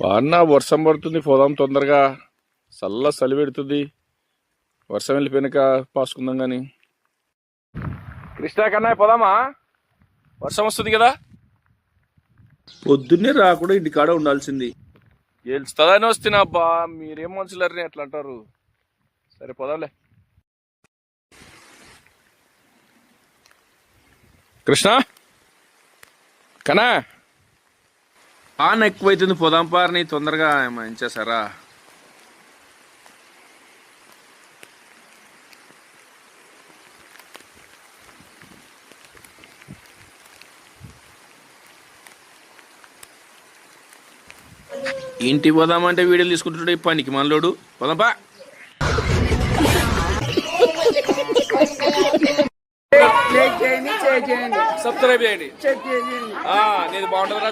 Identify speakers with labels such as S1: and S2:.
S1: వాన వర్షం పడుతుంది పోదాం తొందరగా. చల్ల చలి పెడుతుంది. వర్షం వెళ్ళిపోయినాక పాసుకుందాం కానీ కృష్ణా కన్నా పోదామా? వర్షం వస్తుంది కదా?
S2: పొద్దున్నే రాకుండా ఇంటికాడ ఉండాల్సింది.
S1: గెలుస్తుందని వస్తున్నా అబ్బా. మీరేం మనుషులరని ఎట్లా అంటారు. సరే పోదాంలే. కృష్ణ? కనా
S2: ఆన ఎక్కువైతుంది పోదాం పారని తొందరగా మంచేసారా ఇంటికి పోదామంటే వీడియోలు తీసుకుంటుండే పనికి మనలోడు పోదాంపా
S1: సబ్స్క్రైబ్ చేయండి నేను బాగుంటుందా